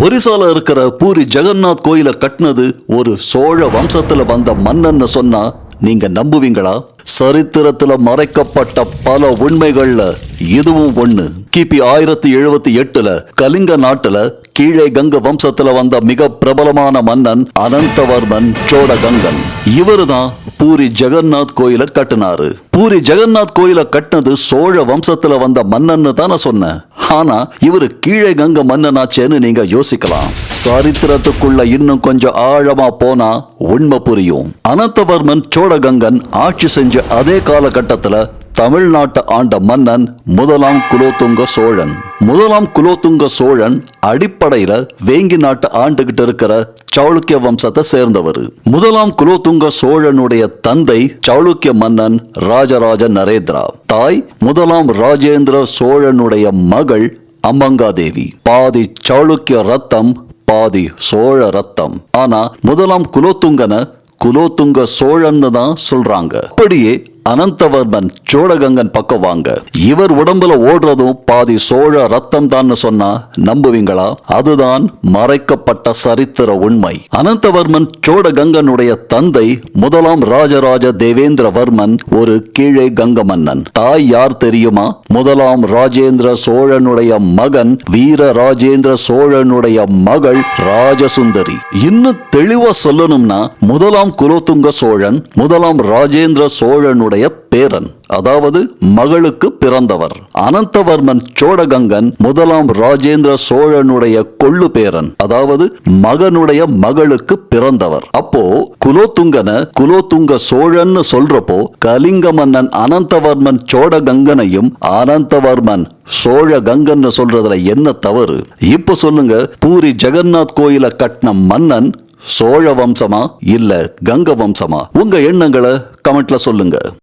ஒரிசால இருக்கிற பூரி ஜெகநாத் கோயிலை கட்டினது ஒரு சோழ வம்சத்துல வந்த மன்னன்னு சொன்னா நீங்க நம்புவீங்களா? சரித்திரத்துல மறைக்கப்பட்ட பல உண்மைகள்ல இதுவும் ஒண்ணு. கிபி ஆயிரத்தி எழுபத்தி எட்டுல கலிங்க நாட்டுல கீழே கங்க வம்சத்துல வந்த மிக பிரபலமான மன்னன் அனந்தவர்மன் சோழகங்கன். இவருதான் பூரி ஜெகநாத் கோயில கட்டினாரு. பூரி ஜெகநாத் கோயில கட்டினது சோழ வம்சத்துல வந்த மன்னன்னு தானே நான் சொன்னேன். ஆனா இவரு கீழே கங்க மன்னனாச்சேன்னு நீங்க யோசிக்கலாம். சரித்திரத்துக்குள்ள இன்னும் கொஞ்சம் ஆழமா போனா உண்மை புரியும். அனந்தவர்மன் சோழகங்கன் ஆட்சி செஞ்ச அதே காலகட்டத்துல தமிழ்நாட்டை ஆண்ட மன்னன் முதலாம் குலோத்துங்க சோழன். முதலாம் குலோத்துங்க சோழன் அடிப்படையில வேங்கி நாட்டை ஆண்டுகிட்டு இருக்கிற சாளுக்கிய வம்சத்தை சேர்ந்தவர். முதலாம் குலோத்துங்க சோழனுடைய தந்தை சாளுக்கிய மன்னன் ராஜராஜ நரேந்திரா. தாய் முதலாம் ராஜேந்திர சோழனுடைய மகள் அம்மங்காதேவி பாதி சாளுக்கிய ரத்தம் பாதி சோழ ரத்தம். ஆனா முதலாம் குலோத்துங்கன குலோத்துங்க சோழன்னு தான் சொல்றாங்க. அப்படியே அனந்தவர்மன் சோழகங்கன் பக்கம் வாங்க. இவர் உடம்புல ஓடுறதும் பாதி சோழ ரத்தம் தான் சொன்னா நம்புவீங்களா? அதுதான் மறைக்கப்பட்ட சரித்திர உண்மை. அனந்தவர்மன் சோழகங்கனுடைய தந்தை முதலாம் ராஜராஜ தேவேந்திரவர்மன் ஒரு கீழே கங்க மன்னன் தாய் யார் தெரியுமா? முதலாம் ராஜேந்திர சோழனுடைய மகன் வீர ராஜேந்திர சோழனுடைய மகள் ராஜசுந்தரி. இன்னும் தெளிவா சொல்லணும்னா முதலாம் குலோத்துங்க சோழன் முதலாம் ராஜேந்திர சோழனுடைய சோழனுடைய பேரன் அதாவது மகளுக்கு பிறந்தவர். அனந்தவர்மன் சோழகங்கன் முதலாம் ராஜேந்திர சோழனுடைய கொள்ளு பேரன் அதாவது மகனுடைய மகளுக்கு பிறந்தவர். அப்போ குலோத்துங்கன குலோத்துங்க சோழன்னு சொல்றப்போ கலிங்க மன்னன் அனந்தவர்மன் சோழகங்கனையும் அனந்தவர்மன் சோழ கங்கன்னு சொல்றதுல என்ன தவறு? இப்ப சொல்லுங்க பூரி ஜெகநாத் கோயிலை கட்டின மன்னன் சோழ வம்சமா இல்ல கங்க வம்சமா? உங்க எண்ணங்களை கமெண்ட்ல சொல்லுங்க.